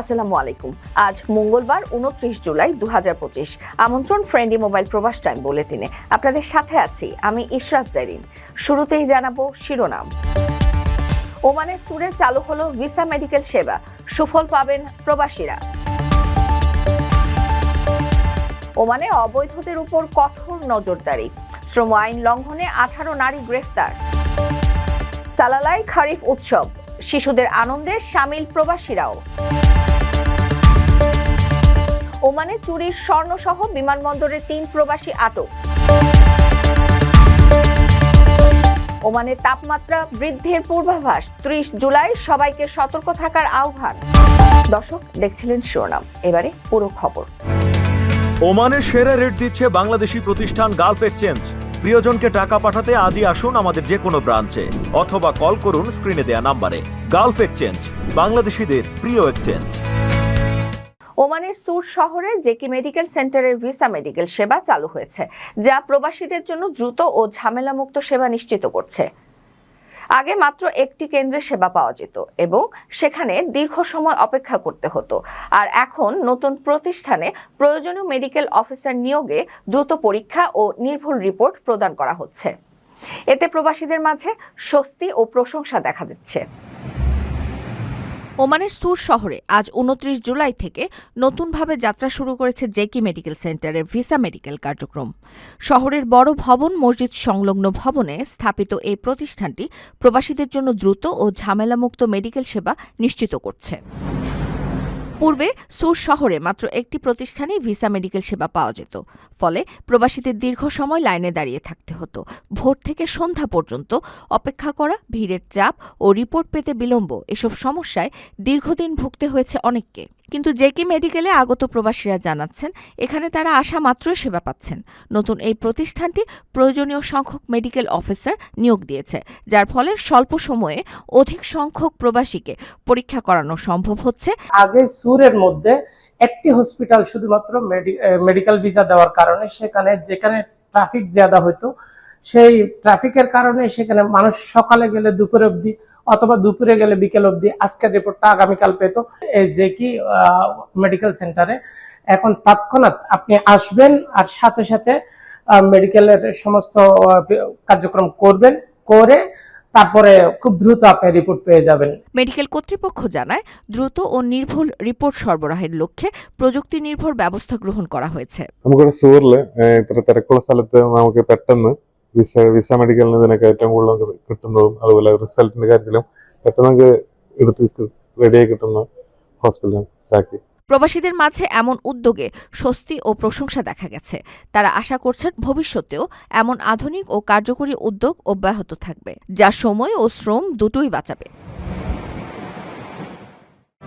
আসসালামু আলাইকুম। আজ মঙ্গলবার, উনত্রিশ জুলাই দু হাজার পঁচিশ। আমন্ত্রণ ফ্রেন্ডলি মোবাইল প্রবাস টাইম বুলেটিনে। আপনাদের সাথে আছি আমি ইশরাত জারিন। শুরুতেই জানাব শিরোনাম। ওমানের সুরে চালু হলো ভিসা মেডিকেল সেবা। সুফল পাবেন প্রবাসীরা। ওমানে অবৈধদের উপর কঠোর নজরদারি। শ্রম আইন লঙ্ঘনে আঠারো নারী গ্রেফতার। সালালাই খারিফ উৎসব। শিশুদের আনন্দে সামিল প্রবাসীরাও। ওমানে চুরির স্বর্ণসহ বিমানবন্দরে তিন প্রবাসী আটক। ওমানে তাপমাত্রা বৃদ্ধির পূর্বাভাস, ত্রিশ জুলাই, সবাইকে সতর্ক থাকার আহ্বান। দর্শক, দেখছিলেন শিরোনাম। এবারে পুরো খবর। ওমানের সেরা রেট দিচ্ছে বাংলাদেশি প্রতিষ্ঠান গালফ এক্সচেঞ্জ। প্রিয়জনকে টাকা পাঠাতে আজই আসুন আমাদের যে কোনো ব্রাঞ্চে, অথবা কল করুন স্ক্রিনে দেয়া নাম্বারে। গালফ এক্সচেঞ্জ, বাংলাদেশিদের প্রিয় এক্সচেঞ্জ। ওমানের সুর শহরে, জেকি মেডিকেল সেন্টারের ভিসা মেডিকেল সেবা চালু হয়েছে, যা প্রবাসীদের জন্য দ্রুত ও ঝামেলামুক্ত সেবা নিশ্চিত করছে। আগে মাত্র একটি কেন্দ্রে সেবা পাওয়া যেত এবং সেখানে দীর্ঘ সময় অপেক্ষা করতে হতো। আর এখন নতুন প্রতিষ্ঠানে প্রয়োজনীয় মেডিকেল অফিসার নিয়োগে দ্রুত পরীক্ষা ও নির্ভুল রিপোর্ট প্রদান করা হচ্ছে। এতে প্রবাসীদের মাঝে স্বস্তি ও প্রশংসা দেখা দিচ্ছে। ওমানের সুর শহরে আজ উনত্রিশ জুলাই থেকে নতুনভাবে যাত্রা শুরু করেছে জেকি মেডিকেল সেন্টারের ভিসা মেডিকেল কার্যক্রম। শহরের বড় ভবন, মসজিদ সংলগ্ন ভবনে স্থাপিত এই প্রতিষ্ঠানটি প্রবাসীদের জন্য দ্রুত ও ঝামেলামুক্ত মেডিকেল সেবা নিশ্চিত করছে। পূর্বে সুর শহরে মাত্র একটি প্রতিষ্ঠানে ভিসা মেডিকেল সেবা পাওয়া যেত। ফলে প্রবাসীদের দীর্ঘ সময় লাইনে দাঁড়িয়ে থাকতে হতো। ভোর থেকে সন্ধ্যা পর্যন্ত অপেক্ষা করা, ভিড়ের চাপ ও রিপোর্ট পেতে বিলম্ব এসব সমস্যায় দীর্ঘদিন ভুগতে হয়েছে অনেককে। কিন্তু জেকি মেডিকেলে আগত প্রবাসীরা জানাচ্ছেন, এখানে তারা আসা মাত্রই সেবা পাচ্ছেন। নতুন এই প্রতিষ্ঠানটি প্রয়োজনীয় সংখ্যক মেডিকেল অফিসার নিয়োগ দিয়েছে, যার ফলে স্বল্প সময়ে অধিক সংখ্যক প্রবাসীকে পরীক্ষা করানো সম্ভব হচ্ছে। আগে সুরের মধ্যে একটি হসপিটাল শুধুমাত্র মেডিকেল ভিসা দেওয়ার কারণে সেখানে যেখানে ট্রাফিক জ্যাদা হতো সেই ট্রাফিকের কারণে সেখানে মানুষ সকালে গেলে দুপুর অবধি অথবা দুপুরে গেলে বিকেল অবধি আজকের রিপোর্টটা আগামীকাল পেত। যে কি মেডিকেল সেন্টারে এখন তৎক্ষণাৎ আপনি আসবেন আর সাথে সাথে মেডিকেলের সমস্ত কার্যক্রম করবেন করে তারপরে খুব দ্রুত আপনি রিপোর্ট পেয়ে যাবেন। মেডিকেল কর্তৃপক্ষ জানায় দ্রুত ও নির্ভুল রিপোর্ট সরবরাহের লক্ষ্যে প্রযুক্তি নির্ভর ব্যবস্থা গ্রহণ করা হয়েছে। আমাকে സൂറില് ഇത്ര തിരക്കുള്ള സ്ഥലത്ത് നമുക്ക് പെട്ടെന്ന് വിസ വിസ മെഡിക്കലിന് ഇതിനൊക്കെ ഏറ്റവും കൂടുതൽ നമുക്ക് കിട്ടുന്നതും അതുപോലെ റിസൾട്ടിന്റെ കാര്യത്തിലും പെട്ടെന്ന് നമുക്ക് എടുത്ത് റെഡിയായി കിട്ടുന്ന ഹോസ്പിറ്റൽ സാക്കി প্রবাসীদের মাঝে এমন উদ্যোগে স্বস্তি ও প্রশংসা দেখা গেছে তারা আশা করছেন ভবিষ্যতেও এমন আধুনিক ও কার্যকরী উদ্যোগ অব্যাহত থাকবে যা সময় ও শ্রম দুটোই বাঁচাবে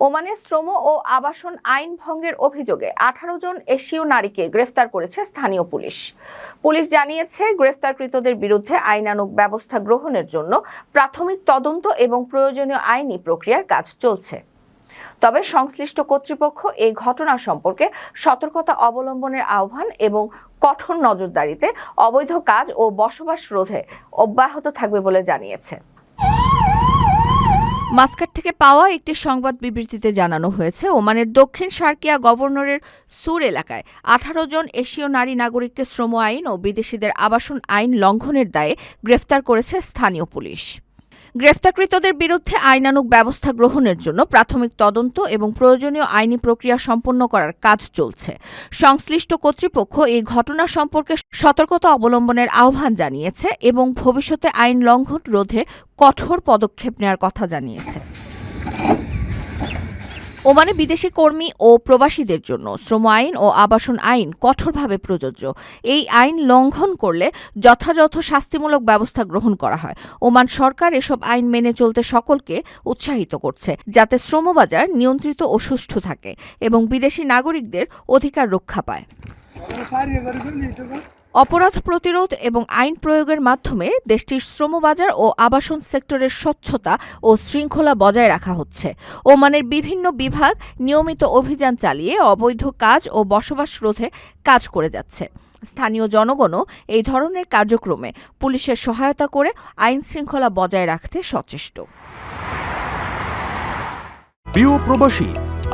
ওমানের শ্রম ও আবাসন আইন ভঙ্গের অভিযোগে আঠারো জন এশীয় নারীকে গ্রেফতার করেছে স্থানীয় পুলিশ। পুলিশ জানিয়েছে, গ্রেফতারকৃতদের বিরুদ্ধে আইনানুগ ব্যবস্থা গ্রহণের জন্য প্রাথমিক তদন্ত এবং প্রয়োজনীয় আইনি প্রক্রিয়ার কাজ চলছে। তবে সংশ্লিষ্ট কর্তৃপক্ষ এই ঘটনা সম্পর্কে সতর্কতা অবলম্বনের আহ্বান এবং কঠোর নজরদারিতে অবৈধ কাজ ও বসবাস রোধে অব্যাহত থাকবে বলে জানিয়েছে। মাস্কাট থেকে পাওয়া একটি সংবাদ বিবৃতিতে জানানো হয়েছে, ওমানের দক্ষিণ সার্কিয়া গভর্নরের সুর এলাকায় আঠারো জন এশীয় নারী নাগরিককে শ্রম আইন ও বিদেশিদের আবাসন আইন লঙ্ঘনের দায়ে গ্রেফতার করেছে স্থানীয় পুলিশ। গ্রেফতারকৃতদের বিরুদ্ধে আইনানুগ ব্যবস্থা গ্রহণের জন্য প্রাথমিক তদন্ত এবং প্রয়োজনীয় আইনি প্রক্রিয়া সম্পন্ন করার কাজ চলছে। সংশ্লিষ্ট কর্তৃপক্ষ এই ঘটনা সম্পর্কে সতর্কতা অবলম্বনের আহ্বান জানিয়েছে এবং ভবিষ্যতে আইন লঙ্ঘন রোধে কঠোর পদক্ষেপ নেওয়ার কথা জানিয়েছে। ওমানে বিদেশি কর্মী ও প্রবাসীদের জন্য শ্রম আইন ও আবাসন আইন কঠোরভাবে প্রযোজ্য। এই আইন লঙ্ঘন করলে যথাযথ শাস্তিমূলক ব্যবস্থা গ্রহণ করা হয়। ওমান সরকার এসব আইন মেনে চলতে সকলকে উৎসাহিত করছে, যাতে শ্রমবাজার নিয়ন্ত্রিত ও সুষ্ঠু থাকে এবং বিদেশি নাগরিকদের অধিকার রক্ষা পায়। অপরাধ প্রতিরোধ এবং আইন প্রয়োগের মাধ্যমে দেশটির শ্রমবাজার ও আবাসন সেক্টরের স্বচ্ছতা ও শৃঙ্খলা বজায় রাখা হচ্ছে। ওমানের বিভিন্ন বিভাগ নিয়মিত অভিযান চালিয়ে অবৈধ কাজ ও বসবাস রোধে কাজ করে যাচ্ছে। স্থানীয় জনগণও এই ধরনের কার্যক্রমে পুলিশের সহায়তা করে আইন শৃঙ্খলা বজায় রাখতে সচেষ্ট। প্রিয় প্রবাসী,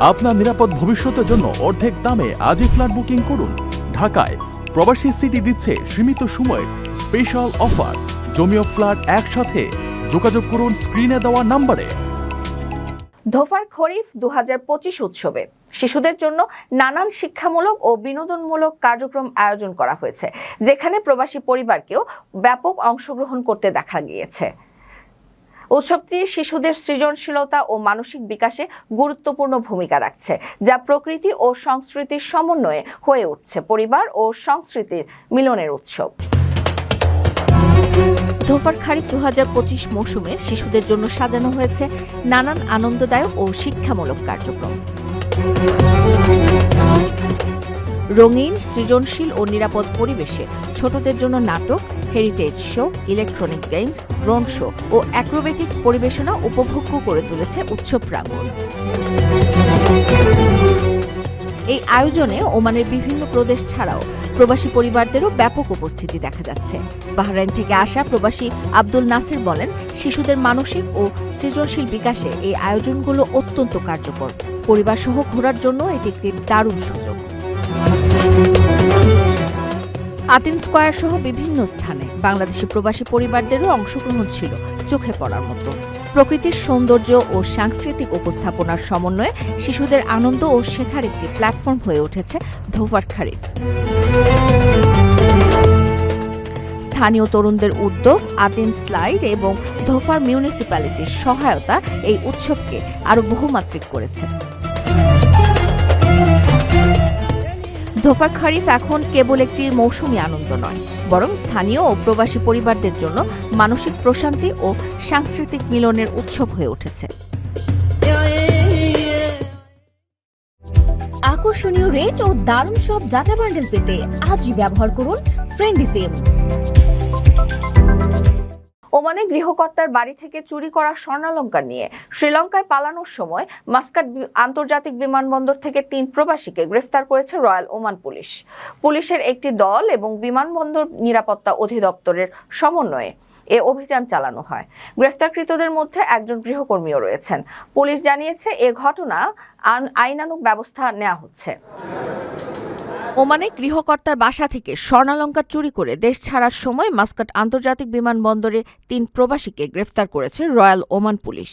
আপনার নিরাপদ ভবিষ্যতের জন্য অর্ধেক দামে আজই ফ্ল্যাট বুকিং করুন। ঢাকায় প্রবাসী সিটি দিচ্ছে সীমিত সময়ের স্পেশাল অফার জমিও ফ্ল্যাট একসাথে যোগাযোগ করুন স্ক্রিনে দেওয়া নাম্বারে ধোফার খরিফ দুহাজার পঁচিশ উৎসবে। শিশুদের জন্য নানান শিক্ষামূলক ও বিনোদনমূলক কার্যক্রম আয়োজন করা হয়েছে, যেখানে প্রবাসী পরিবারকেও ব্যাপক অংশগ্রহণ করতে দেখা গিয়েছে। উৎসবটি শিশুদের সৃজনশীলতা ও মানসিক বিকাশে গুরুত্বপূর্ণ ভূমিকা রাখছে, যা প্রকৃতি ও সংস্কৃতির সমন্বয়ে হয়ে উঠছে পরিবার ও সংস্কৃতির মিলনের উৎসব। ধোপার খারিফ দু হাজার পঁচিশ মৌসুমে শিশুদের জন্য সাজানো হয়েছে নানান আনন্দদায়ক ও শিক্ষামূলক কার্যক্রম। রঙিন, সৃজনশীল ও নিরাপদ পরিবেশে ছোটদের জন্য নাটক heritage show electronic games drone show ও অ্যাক্রোবেটিক পরিবেশনা উপভোগ্য করে তুলেছে উৎসব প্রাঙ্গণ। এই আয়োজনে ওমানের বিভিন্ন প্রদেশ ছাড়াও প্রবাসী পরিবারদেরও ব্যাপক উপস্থিতি দেখা যাচ্ছে। বাহরাইন থেকে আসা প্রবাসী আব্দুল নাসির বলেন, শিশুদের মানসিক ও সৃজনশীল বিকাশে এই আয়োজনগুলো অত্যন্ত কার্যকর। পরিবার সহ ঘোরার জন্য এটি একটি দারুণ সুযোগ। আতিন স্কয়ার সহ বিভিন্ন স্থানে বাংলাদেশি প্রবাসী পরিবারদেরও অংশগ্রহণ ছিল চোখে পড়ার মতো। প্রকৃতির সৌন্দর্য ও সাংস্কৃতিক উপস্থাপনার সমন্বয়ে শিশুদের আনন্দ ও শেখার একটি প্ল্যাটফর্ম হয়ে উঠেছে ধোভার খারিফ। স্থানীয় তরুণদের উদ্যোগ, আতিন স্লাইড এবং ধোফার মিউনিসিপ্যালিটির সহায়তা এই উৎসবকে আরও বহুমাত্রিক করেছে। ধোফার খারিফ এখন কেবল একটি মৌসুমি আনন্দ নয়, বরং স্থানীয় ও প্রবাসী পরিবারদের জন্য মানসিক প্রশান্তি ও সাংস্কৃতিক মিলনের উৎসব হয়ে উঠেছে। আকর্ষণীয় রেট ও দারুণ সব ডাটা বান্ডেল পেতে আজই ব্যবহার করুন ফ্রেন্ডি সিম ওমানে গৃহকর্তার বাড়ি থেকে চুরি করা স্বর্ণালঙ্কার নিয়ে শ্রীলঙ্কায় পালানোর সময় মাস্কাট আন্তর্জাতিক বিমানবন্দর থেকে তিন প্রবাসীকে গ্রেফতার করেছে রয়্যাল ওমান পুলিশ। পুলিশের একটি দল এবং বিমানবন্দর নিরাপত্তা অধিদপ্তরের সমন্বয়ে এ অভিযান চালানো হয়। গ্রেফতারকৃতদের মধ্যে একজন গৃহকর্মীও রয়েছেন। পুলিশ জানিয়েছে, এ ঘটনা আইন- আইনানুগ ব্যবস্থা নেওয়া হচ্ছে। ওমানে গৃহকর্তার বাসা থেকে স্বর্ণালঙ্কার চুরি করে দেশ ছাড়ার সময় মাস্কাট আন্তর্জাতিক বিমানবন্দরে তিন প্রবাসীকে গ্রেফতার করেছে রয়্যাল ওমান পুলিশ।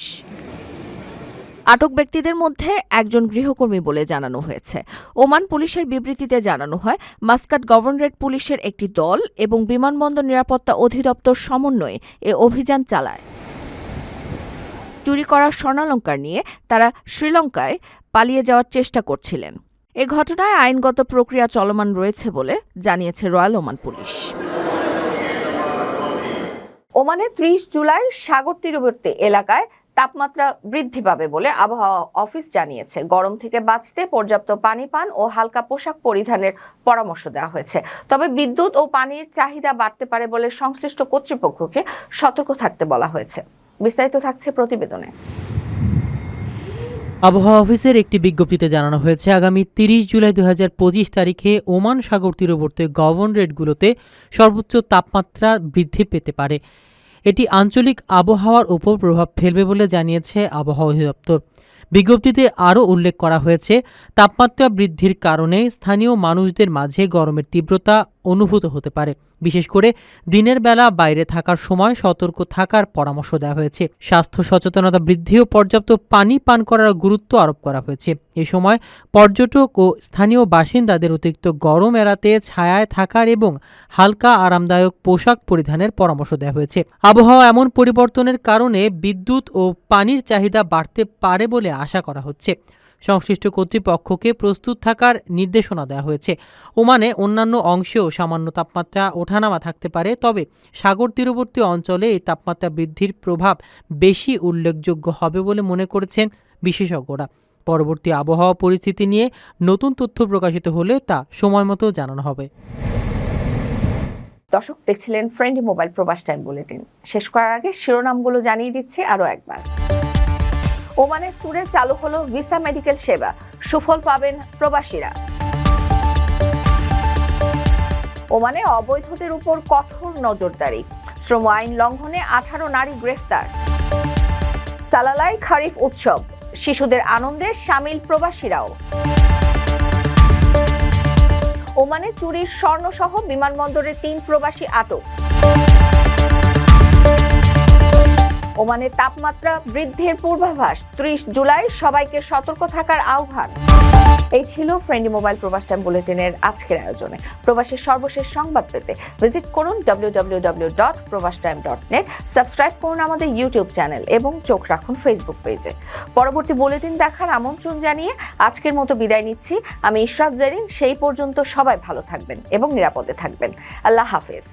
আটক ব্যক্তিদের মধ্যে একজন গৃহকর্মী বলে জানানো হয়েছে। ওমান পুলিশের বিবৃতিতে জানানো হয়, মাস্কাট গভর্নরেট পুলিশের একটি দল এবং বিমানবন্দর নিরাপত্তা অধিদপ্তর সমন্বয়ে এ অভিযান চালায়। চুরি করা স্বর্ণালঙ্কার নিয়ে তারা শ্রীলঙ্কায় পালিয়ে যাওয়ার চেষ্টা করছিলেন। এ ঘটনায় আইনগত প্রক্রিয়া চলমান রয়েছে বলে জানিয়েছে রয়্যাল ওমান পুলিশ। ওমানে ত্রিশ জুলাই সাগর তীরবর্তী এলাকায় তাপমাত্রা বৃদ্ধি পাবে বলে আবহাওয়া অফিস জানিয়েছে। গরম থেকে বাঁচতে পর্যাপ্ত পানি পান ও হালকা পোশাক পরিধানের পরামর্শ দেওয়া হয়েছে। তবে বিদ্যুৎ ও পানির চাহিদা বাড়তে পারে বলে সংশ্লিষ্ট কর্তৃপক্ষকে সতর্ক থাকতে বলা হয়েছে। বিস্তারিত থাকছে প্রতিবেদনে। আবহাওয়া অফিসের একটি বিজ্ঞপ্তিতে জানানো হয়েছে, আগামী তিরিশ জুলাই দু হাজার পঁচিশ তারিখে ওমান সাগর তীরবর্তী গভর্নরেটগুলোতে সর্বোচ্চ তাপমাত্রা বৃদ্ধি পেতে পারে। এটি আঞ্চলিক আবহাওয়ার উপর প্রভাব ফেলবে বলে জানিয়েছে আবহাওয়া অধিদপ্তর। বিজ্ঞপ্তিতে আরও উল্লেখ করা হয়েছে, তাপমাত্রা বৃদ্ধির কারণে স্থানীয় মানুষদের মাঝে গরমের তীব্রতা অনুভূত হতে পারে। বিশেষ করে দিনের বেলা বাইরে থাকার সময় সতর্ক থাকার পরামর্শ দেওয়া হয়েছে। স্বাস্থ্য সচেতনতা বৃদ্ধি ও পর্যাপ্ত পানি পান করার গুরুত্ব আরোপ করা হয়েছে। এ সময় পর্যটক ও স্থানীয় বাসিন্দাদের অতিরিক্ত গরম এড়াতে ছায়ায় থাকার এবং হালকা আরামদায়ক পোশাক পরিধানের পরামর্শ দেওয়া হয়েছে। আবহাওয়া এমন পরিবর্তনের কারণে বিদ্যুৎ ও পানির চাহিদা বাড়তে পারে বলে আশা করা হচ্ছে। সংশ্লিষ্ট কর্তৃপক্ষকে প্রস্তুত থাকার নির্দেশনা দেওয়া হয়েছে। ওমানে অন্যান্য অংশেও সামান্য তাপমাত্রা ওঠানামা থাকতে পারে, তবে সাগর তীরবর্তী অঞ্চলে এই তাপমাত্রা বৃদ্ধির প্রভাব বেশি উল্লেখযোগ্য হবে বলে মনে করেছেন বিশেষজ্ঞরা। পরবর্তী আবহাওয়া পরিস্থিতি নিয়ে নতুন তথ্য প্রকাশিত হলে তা সময়মতো জানানো হবে। দর্শক, দেখছিলেন friendly mobile Probash time bulletin. শেষ করার আগে শিরোনামগুলো জানিয়ে দিচ্ছি আরও একবার। ওমানের সুরে চালু হলো ভিসা মেডিকেল সেবা। সুফল পাবেন প্রবাসীরা। ওমানে অবৈধদের উপর কঠোর নজরদারি। শ্রম আইন লঙ্ঘনে আঠারো নারী গ্রেফতার। সালালাই খারিফ উৎসব। শিশুদের আনন্দে সামিল প্রবাসীরাও। ওমানে চুরির স্বর্ণসহ বিমানবন্দরে তিন প্রবাসী আটক। ওমানে তাপমাত্রা বৃদ্ধির পূর্বাভাস। ত্রিশ জুলাই, সবাইকে সতর্ক থাকার আহ্বান। এই ছিল ফ্রেন্ডলি মোবাইল প্রবাস টাইম বুলেটিনের আজকের আয়োজনে। প্রবাসের সর্বশেষ সংবাদ পেতে ভিজিট করুন W dot Probash time dot net subscribe করুন আমাদের ইউটিউব চ্যানেল এবং চোখ রাখুন ফেসবুক পেজে। পরবর্তী বুলেটিন দেখার আমন্ত্রণ জানিয়ে আজকের মতো বিদায় নিচ্ছি। আমি ইশরাত জারিন, সেই পর্যন্ত সবাই ভালো থাকবেন এবং নিরাপদে থাকবেন। আল্লাহ হাফেজ।